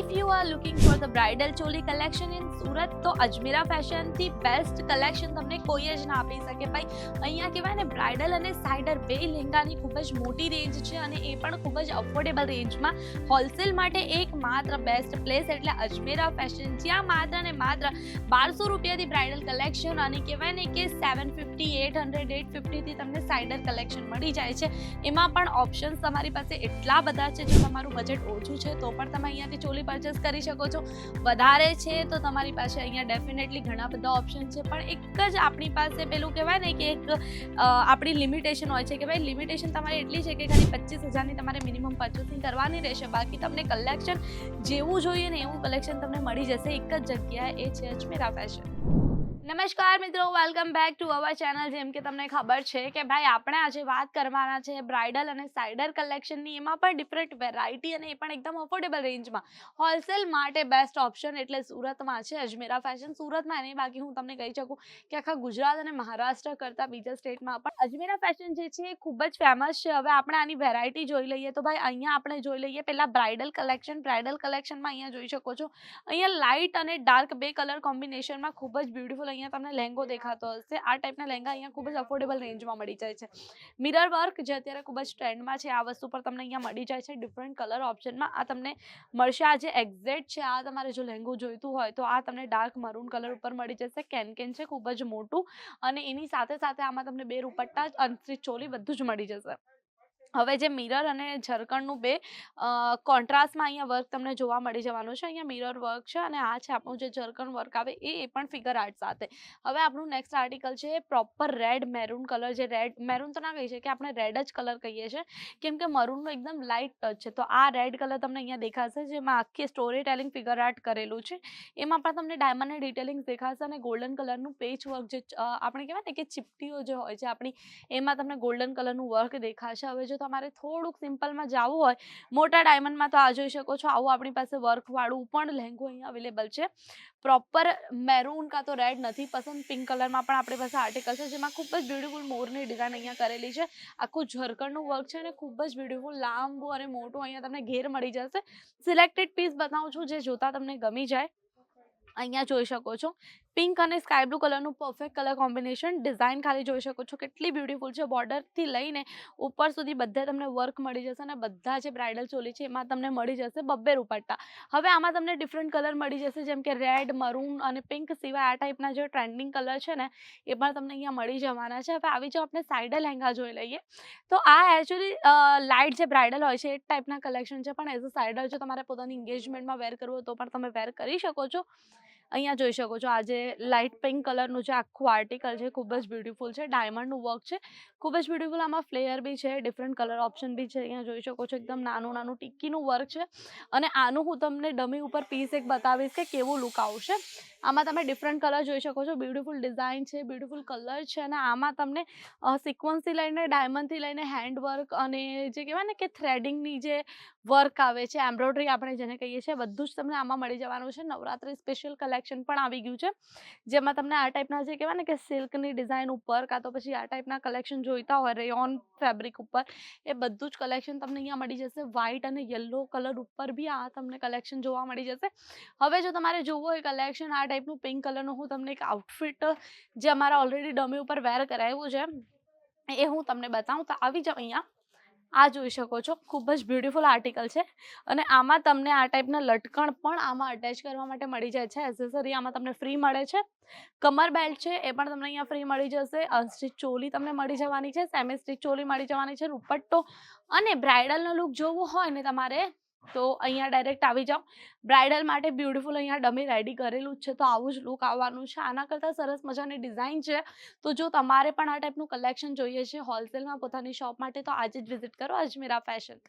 If you are looking for the bridal choli collection in Surat તો Ajmera ફેશનથી best collection તમને કોઈ જ ના આપી શકે ભાઈ અહીંયા કહેવાય ને બ્રાઇડલ અને સાઇડર બે લહેંગાની ખૂબ જ મોટી રેન્જ છે અને એ પણ ખૂબ જ અફોર્ડેબલ રેન્જમાં હોલસેલ માટે એક માત્ર બેસ્ટ પ્લેસ એટલે અજમેરા ફેશન જ્યાં માત્ર ને માત્ર બારસો રૂપિયાથી બ્રાઇડલ કલેક્શન અને કહેવાય ને કે seven fifty eight hundred eight ફિફ્ટીથી તમને સાઇડર કલેક્શન મળી જાય છે એમાં પણ ઓપ્શન્સ તમારી પાસે એટલા બધા છે, જો તમારું બજેટ ઓછું છે, તો પણ તમે અહીંયાથી ચોલી પરચેસ કરી શકો છો. વધારે છે તો તમારી પાસે અહીંયા ડેફિનેટલી ઘણા બધા ઓપ્શન છે. પણ એક જ આપણી પાસે પેલું કહેવાય ને કે એક આપણી લિમિટેશન હોય છે કે ભાઈ લિમિટેશન તમારી એટલી છે કે ખાલી પચીસ હજારની તમારે મિનિમમ પર્ચેસિંગ કરવાની રહેશે. બાકી તમને કલેક્શન જેવું જોઈએ ને એવું કલેક્શન તમને મળી જશે. એક જ જગ્યાએ એ છે અજમેરા ફેશન નમસ્કાર મિત્રો welcome back to our channel જેમ કે તમને ખબર છે કે ભાઈ, આપણે આજે વાત કરવાના છે બ્રાઇડલ અને સાઇડર કલેક્શનની એમાં પણ ડિફરન્ટ વેરાયટી અને એ પણ એકદમ અફોર્ડેબલ રેન્જમાં હોલસેલ માટે બેસ્ટ ઓપ્શન એટલે સુરતમાં છે, અજમેરા ફેશન સુરતમાં નહીં, બાકી હું તમને કહી શકું કે આખા ગુજરાત અને મહારાષ્ટ્ર કરતાં બીજા સ્ટેટમાં પણ અજમેરા ફેશન જે છે એ ખૂબ જ ફેમસ છે. હવે આપણે આની વેરાયટી જોઈ લઈએ તો ભાઈ, અહીંયા આપણે જોઈ લઈએ પહેલાં બ્રાઇડલ કલેક્શન બ્રાઇડલ કલેક્શનમાં અહીંયા જોઈ શકો છો. અહીંયા લાઇટ અને ડાર્ક બે કલર કોમ્બિનેશનમાં ખૂબ જ બ્યુટીફુલ અહીંયા તમને લહેંગો દેખાતો હશે. આ ટાઈપના લહેંગા અહીંયા ખૂબ જ અફોર્ડેબલ રેન્જમાં મળી જાય છે. મિરર વર્ક જે અત્યારે ખૂબ જ ટ્રેન્ડમાં છે આ વસ્તુ પર તમને અહીંયા મળી જાય છે ડિફરન્ટ કલર ઓપ્શનમાં આ તમને મળશે. આ જે એક્ઝેક્ટ છે આ તમારે જો લહેંગો જોઈતું હોય તો આ તમને ડાર્ક મરૂન કલર ઉપર મળી જશે. કેન કેન છે ખૂબ જ મોટું. અને એની સાથે સાથે આમાં તમને બે રૂપટ્ટા અનસ્ટિચ ચોલી બધું જ મળી જશે. હવે જે મિરર અને ઝરકણનું બે કોન્ટ્રાસ્ટમાં અહીંયા વર્ક તમને જોવા મળી જવાનું છે. અહીંયા મિરર વર્ક છે અને આ છે આપણું જે ઝરકણ વર્ક આવે એ એ પણ ફિગર આર્ટ સાથે. હવે આપણું નેક્સ્ટ આર્ટિકલ છે પ્રોપર રેડ મેરૂન કલર જે રેડ મેરૂન તો ના કહી કે આપણે રેડ જ કલર કહીએ છીએ. કેમ કે મરૂનનો એકદમ લાઇટ ટચ છે. તો આ રેડ કલર તમને અહીંયા દેખાશે જેમાં આખી સ્ટોરી ટેલિંગ ફિગર આર્ટ કરેલું છે. એમાં પણ તમને ડાયમંડ ડિટેલિંગ દેખાશે અને ગોલ્ડન કલરનું પેચ વર્ક જે આપણે કહેવાય ને કે ચીપટીઓ જે હોય છે આપણી, એમાં તમને ગોલ્ડન કલરનું વર્ક દેખાશે. હવે જો તમારે થોડુંક સિમ્પલમાં જવું હોય. મોટા ડાયમંડમાં તો આ જોઈ શકો છો, આવું આપણી પાસે વર્કવાળું પણ લહેંગો અહીંયા અવેલેબલ છે. પ્રોપર મેરૂન કાં તો રેડ નથી પસંદ, પિંક કલરમાં પણ આપણી પાસે આર્ટિકલ છે, જેમાં ખૂબ જ બ્યુટીફુલ મોરની ડિઝાઇન અહીંયા કરેલી છે. આખું ઝરકણનું વર્ક છે અને ખૂબ જ બ્યુટીફુલ, લાંબુ અને મોટું અહીંયા તમને ઘેર મળી જશે. સિલેક્ટેડ પીસ બતાવું છું, જે જોતા તમને ગમી જાય. અહીંયા જોઈ શકો છો. પિંક અને સ્કાય બ્લુ કલરનું પરફેક્ટ કલર કોમ્બિનેશન ડિઝાઇન ખાલી જોઈ શકો છો. કેટલી બ્યુટીફુલ છે. બોર્ડરથી લઈને ઉપર સુધી બધે તમને વર્ક મળી જશે અને બધા જે બ્રાઇડલ ચોલી છે એમાં તમને મળી જશે બબ્બે રૂપટ્ટા. હવે આમાં તમને ડિફરન્ટ કલર મળી જશે જેમ કે રેડ, મરૂન અને પિંક સિવાય આ ટાઈપના જે ટ્રેન્ડિંગ કલર છે ને એ પણ તમને અહીંયા મળી જવાના છે. હવે આવી જો આપણે સાઇડર લહેંગા જોઈ લઈએ. તો આ એકચ્યુઅલી લાઇટ જે બ્રાઇડલ હોય છે એ ટાઈપના કલેક્શન છે. પણ એઝ અ સાઇડલ જો તમારે પોતાની એન્ગેજમેન્ટમાં વેર કરવું તો પણ તમે વેર કરી શકો છો. અહીંયા જોઈ શકો છો, આ જે લાઇટ પિંક કલરનું જે આખું આર્ટિકલ છે, ખૂબ જ બ્યુટીફુલ છે, ડાયમંડનું વર્ક છે, ખૂબ જ બ્યુટીફુલ, આમાં ફ્લેયર બી છે, ડિફરન્ટ કલર ઓપ્શન બી છે, અહીંયા જોઈ શકો છો, એકદમ નાનું નાનું ટિક્કીનું વર્ક છે, અને આનું હું તમને ડમી ઉપર પીસ એક બતાવીશ કે કેવું લુક આવશે. આમાં તમે ડિફરન્ટ કલર જોઈ શકો છો. બ્યુટીફુલ ડિઝાઇન છે બ્યુટીફુલ કલર છે અને આમાં તમને સિક્વન્સથી લઈને ડાયમંડથી લઈને હેન્ડવર્ક અને જે કહેવાય ને કે થ્રેડિંગની જે વર્ક આવે છે એમ્બ્રોઇડરી આપણે જેને કહીએ છીએ, બધું જ તમને આમાં મળી જવાનું છે. નવરાત્રી સ્પેશિયલ કલેક્શન પણ આવી ગયું છે. જેમાં તમને આ ટાઈપના જે કહેવાય ને કે સિલ્કની ડિઝાઇન ઉપર કાં તો પછી આ ટાઈપના કલેક્શન જોઈતા હોય રેયોન ફેબ્રિક ઉપર, એ બધું જ કલેક્શન તમને અહીંયા મળી જશે. વ્હાઇટ અને યલો કલર ઉપર બી આ તમને કલેક્શન જોવા મળી જશે. હવે જો તમારે જોવું હોય કલેક્શન આ ટાઈપનું પિંક કલરનું હું તમને એક આઉટફિટ જે અમારા ઓલરેડી ડમી ઉપર વેર કરાવ્યું છે, એ હું તમને બતાવું. તો આવી જાઓ અહીંયા. આ જોઈ શકો છો. ખૂબ જ બ્યુટીફુલ આર્ટિકલ છે. અને આમાં તમને આ ટાઈપના લટકણ પણ આમાં અટેચ કરવા માટે મળી જાય છે. એસેસરી આમાં તમને ફ્રી મળે છે. કમર બેલ્ટ છે, એ પણ તમને અહીંયા ફ્રી મળી જશે. અનસ્ટિચ ચોલી તમને મળી જવાની છે. સેમી સ્ટિચ ચોલી મળી જવાની છે. રૂપટ્ટો અને બ્રાઇડલનો લુક જોવો હોય ને તમારે તો અહીંયા ડાયરેક્ટ આવી જાઓ. બ્રાઇડલ માટે બ્યુટીફુલ અહીંયા ડમી રેડી કરેલું છે, તો આવું જ લુક આવવાનું છે. આના કરતાં સરસ મજાની ડિઝાઇન છે. તો જો તમારે પણ આ ટાઈપનું કલેક્શન જોઈએ છે હોલસેલમાં પોતાની શોપ માટે, તો આજે જ વિઝિટ કરો, અજમેરા ફેશન